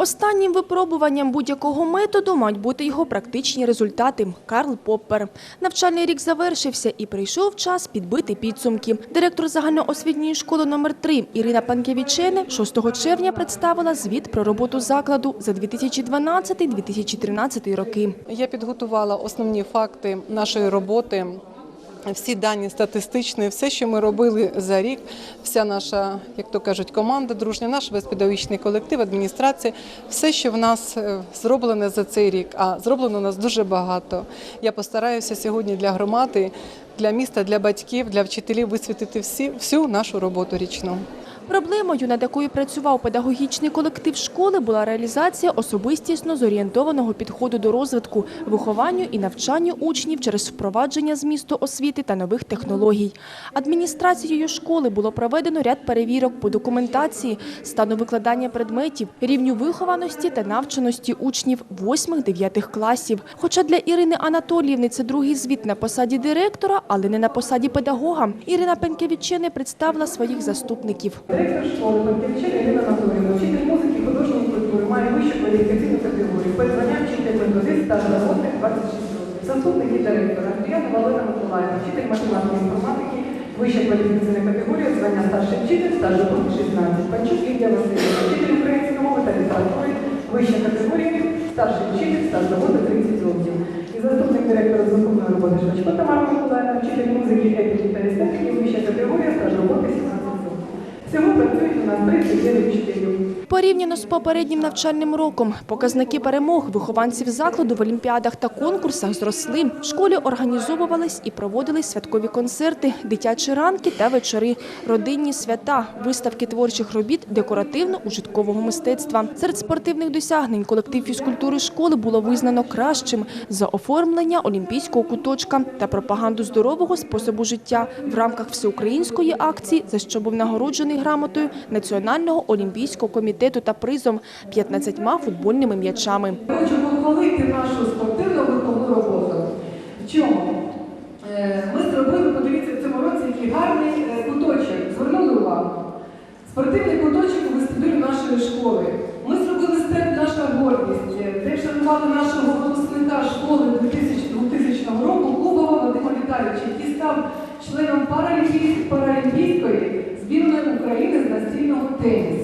Останнім випробуванням будь-якого методу мають бути його практичні результати. Карл Поппер. Навчальний рік завершився і прийшов час підбити підсумки. Директор загальноосвітньої школи номер 3 Ірина Панкевічене 6 червня представила звіт про роботу закладу за 2012-2013 роки. Я підготувала основні факти нашої роботи. Всі дані статистичні, все, що ми робили за рік, вся наша, як то кажуть, команда дружня, наш весь педагогічний колектив, адміністрація, все, що в нас е, зроблене за цей рік, а зроблено у нас дуже багато. Я постараюся сьогодні для громади, для міста, для батьків, для вчителів висвітити всі, всю нашу роботу річну. Проблемою, над якою працював педагогічний колектив школи, була реалізація особистісно зорієнтованого підходу до розвитку, вихованню і навчанню учнів через впровадження змісту освіти та нових технологій. Адміністрацією школи було проведено ряд перевірок по документації, стану викладання предметів, рівню вихованості та навченості учнів 8-9 класів. Хоча для Ірини Анатоліївни це другий звіт на посаді директора, але не на посаді педагога. Ірина Пенкевічене представила своїх заступників. Директор школи Панківчина Ірина Анатоліївна, вчитель музики, художньої культури, має вищу кваліфікаційну категорію. Перезвання вчитель методист стаж роботи 26 років. Заступники директора Андріяна Валерина Миколаївна, вчитель математики і інформатики, вища кваліфікаційна категорія, звання старший вчитель, стаж роботи 16. Панчук Лідія Васильівна, вчитель української мови та літератури, вища категорія, старший вчитель, стаж роботи 30 років. І заступник директора з роботи Швачко Тамара Миколаївна, вчитель музики, етики та естетики, вища категорія, стаж роботи 17 років. Всього працюють у нас 39 вчителів. Порівняно з попереднім навчальним роком, показники перемог вихованців закладу в олімпіадах та конкурсах зросли. В школі організовувались і проводились святкові концерти, дитячі ранки та вечори, родинні свята, виставки творчих робіт декоративно-ужиткового мистецтва. Серед спортивних досягнень колектив фізкультури школи було визнано кращим за оформлення олімпійського куточка та пропаганду здорового способу життя в рамках всеукраїнської акції, за що був нагороджений грамотою Національного олімпійського комітету та призом 15 футбольними м'ячами. Хочу похвалити нашу спортивну виховну роботу. В чому? Е, Ми зробили, подивіться, в цьому році який гарний е, куточок. Звернули увагу. Спортивний куточок у вестибюлі нашої школи. Ми зробили степ наша гордість, е, де вшанували нашого випускника школи 2000, 2000 року Кубова Вадима Віталійовича, який став членом паралімпійської, ustedes.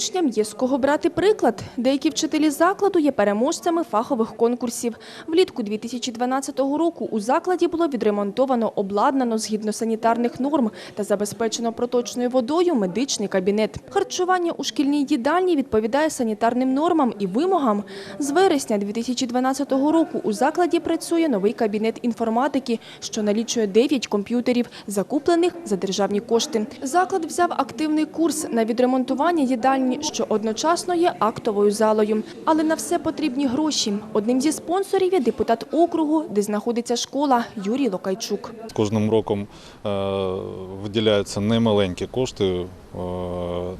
Учням є з кого брати приклад. Деякі вчителі закладу є переможцями фахових конкурсів. Влітку 2012 року у закладі було відремонтовано, обладнано згідно санітарних норм та забезпечено проточною водою медичний кабінет. Харчування у шкільній їдальні відповідає санітарним нормам і вимогам. З вересня 2012 року у закладі працює новий кабінет інформатики, що налічує 9 комп'ютерів, закуплених за державні кошти. Заклад взяв активний курс на відремонтування їдальні, що одночасно є актовою залою. Але на все потрібні гроші. Одним зі спонсорів є депутат округу, де знаходиться школа Юрій Локайчук. З кожним роком е, виділяються немаленькі кошти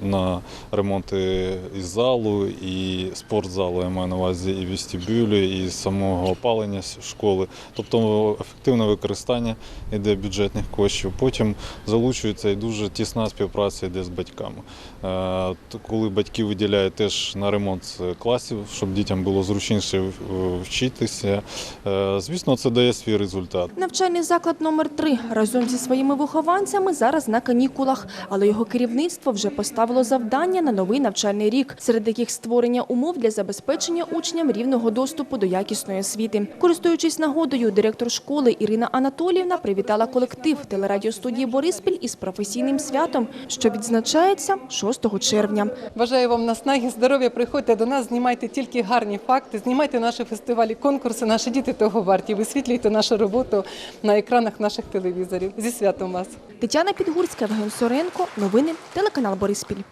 на ремонти і залу, і спортзалу, я маю на увазі і вестибюлі, і самого опалення школи. Тобто ефективне використання йде бюджетних коштів. Потім залучується і дуже тісна співпраця йде з батьками. Е, Коли батьки виділяють теж на ремонт класів, щоб дітям було зручніше е, вчитися, е, звісно, це дає свій результат. Навчальний заклад номер 3 разом зі своїми вихованцями зараз на канікулах, але його керівництво вже поставило завдання на новий навчальний рік, серед яких створення умов для забезпечення учням рівного доступу до якісної освіти. Користуючись нагодою, директор школи Ірина Анатоліївна привітала колектив телерадіостудії Бориспіль із професійним святом, що відзначається 6 червня. Бажаю вам наснаги, здоров'я. Приходьте до нас, знімайте тільки гарні факти, знімайте наші фестивалі, конкурси. Наші діти того варті. Висвітлюйте нашу роботу на екранах наших телевізорів. Зі святом вас! Тетяна Підгурська, Євген Соренко. Новини телеканал Бориспіль.